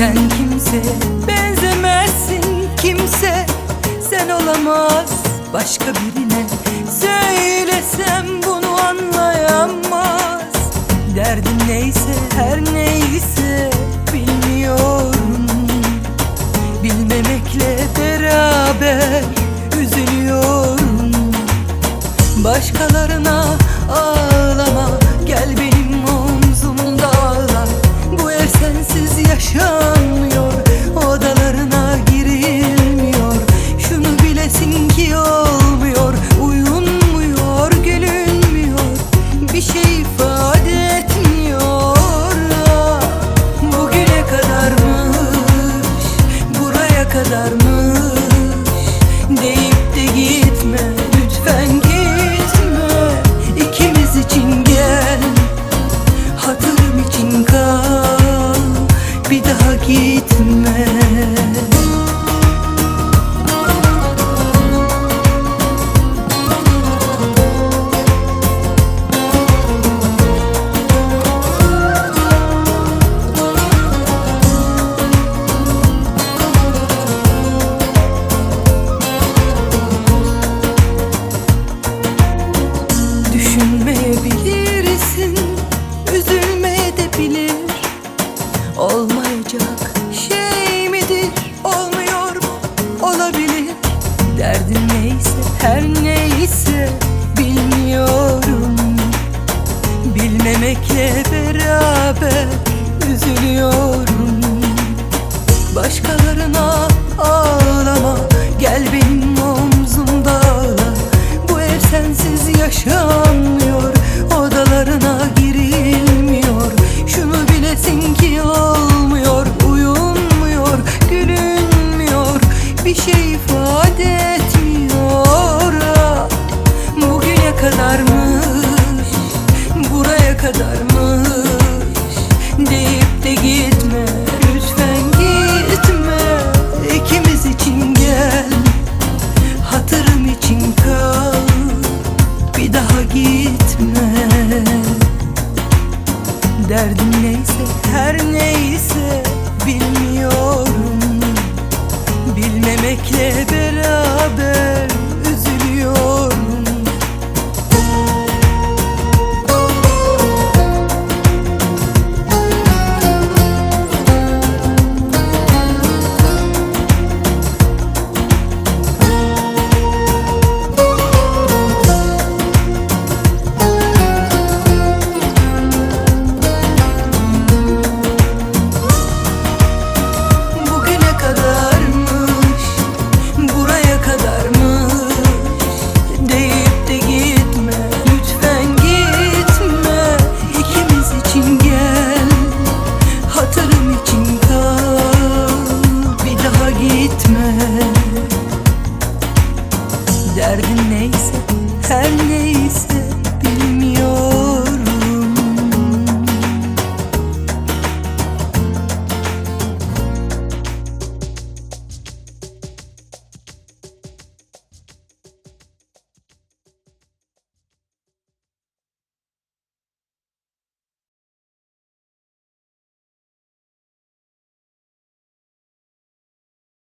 Sen kimse benzemezsin kimse Sen olamaz. Başka birine Söylesem bunu anlayamaz. Derdin neyse her neyse bilmiyorum. Bilmemekle beraber üzülüyorum. Başkalarına ağlama gel beni sensiz yaşanmıyor Odalarına girilmiyor. Şunu bilesin ki olmuyor Uyunmuyor, gülünmüyor. Bir şey ifade etmiyor. Bugüne kadarmış Buraya kadarmış. Deyip de gitme Lütfen gitme. İkimiz için Olmayacak şey midir? Olmuyor mu? Olabilir. Derdin neyse her neyse Bilmiyorum. Bilmemekle beraber Üzülüyorum. Başkalarına ağlama Gel benim omzumda Bu ev sensiz yaşanmıyor Bilmemekle